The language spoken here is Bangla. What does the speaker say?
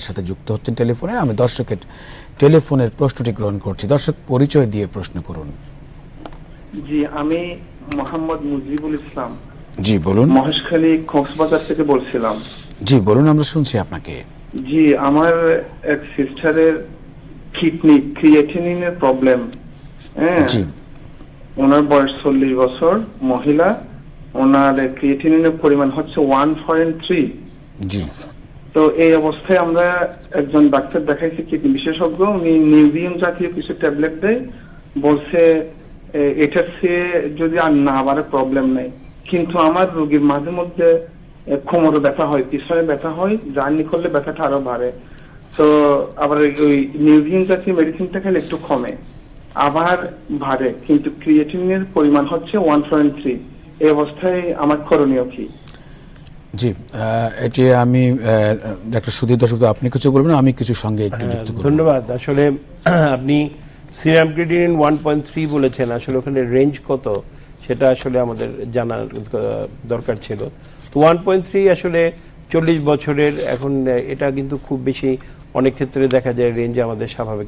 সাথে যুক্ত হচ্ছেন টেলিফোনে। আমি দর্শকের টেলিফোনের প্রশ্নটি গ্রহণ করছি। দর্শক পরিচয় দিয়ে প্রশ্ন করুন। জি আমি মোহাম্মদ মুজিবুল ইসলাম। জি বলুন। মহেশখালী কক্সবাজার থেকে বলছিলাম। জি বলুন আমরা শুনছি আপনাকে। জি আমার এক সিস্টারের কিডনি ক্রিয়েটিনিনের প্রবলেম। হ্যাঁ? জি। ওনার বয়স চল্লিশ বছর মহিলা। ওনার ক্রিয়েটিনিনের পরিমাণ হচ্ছে ওয়ান পয়েন্ট থ্রি। জি। তো এই অবস্থায় আমরা একজন ডাক্তার দেখাইছি কিডনি বিশেষজ্ঞ। উনি নিউজিয়াম জাতীয় কিছু ট্যাবলেট দেয়। বলছে এটার চেয়ে যদি আর না বাড়ে প্রবলেম নেই। কিন্তু আমার রোগীর মাঝে মধ্যে কোমরে ব্যথা হয়, পিছনে ব্যথা হয়, জার্নি করলে ব্যথাটা আরও বাড়ে। তো আবার ওই- নিউজিয়াম জাতীয় মেডিসিনটা খেলে একটু কমে, আবার বাড়ে। কিন্তু ক্রিয়েটিনের পরিমাণ হচ্ছে ওয়ান পয়েন্ট থ্রি। এই অবস্থায় আমার করণীয় কি? জি এটি আমি ডাক্তার সুধীর দর্শক আপনি কিছু বলবেন, আমি কিছু সঙ্গে একটু যুক্ত করব। ধন্যবাদ। আসলে, আপনি serum creatinine one point three বলেছেন, আসলে ওখানে রেঞ্জ কত, সেটা আসলে আমাদের জানার দরকার ছিল। তো ওয়ান পয়েন্ট থ্রি আসলে চল্লিশ বছরের, এখন এটা কিন্তু খুব বেশি, অনেক ক্ষেত্রে দেখা যায় রেঞ্জ আমাদের স্বাভাবিক।